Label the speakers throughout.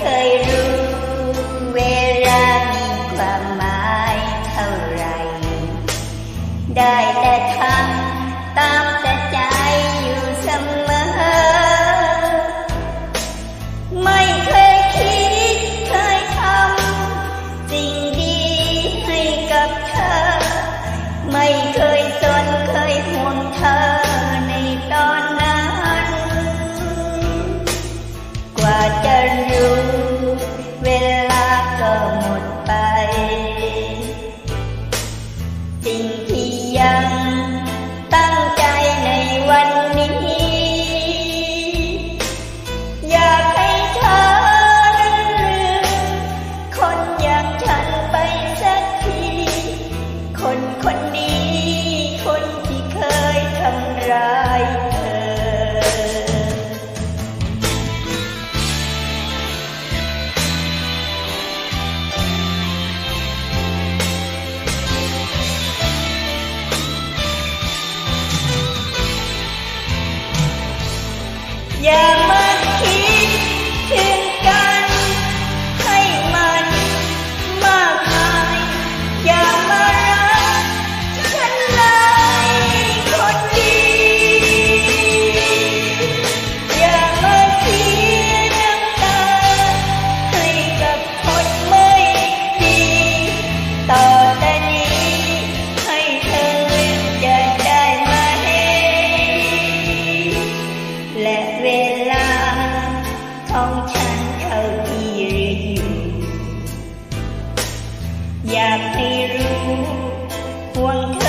Speaker 1: 可以 คนนี้คนที่เคยทำร้าย และเวลา ของฉันเท่าที่เรียอยู่ อยากให้รู้ห่วงเ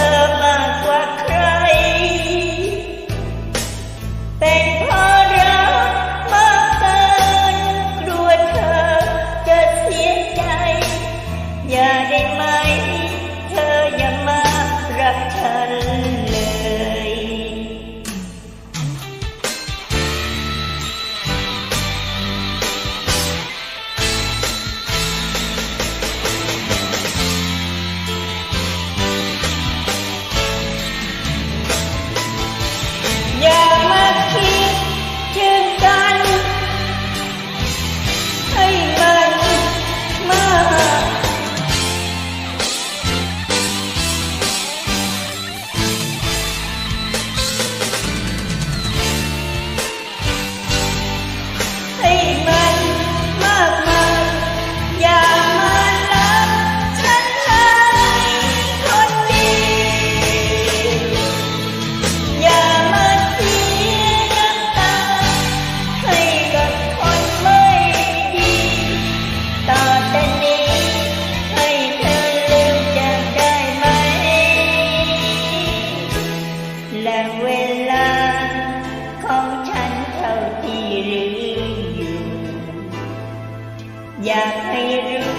Speaker 1: อยากให้รู้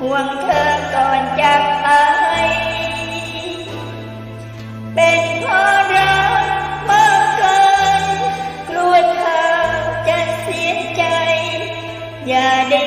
Speaker 1: ห่วงเธอก่อนจากไปเป็นเพราะรักมากเกิน กลัวเธอจะเสียใจ อย่าได้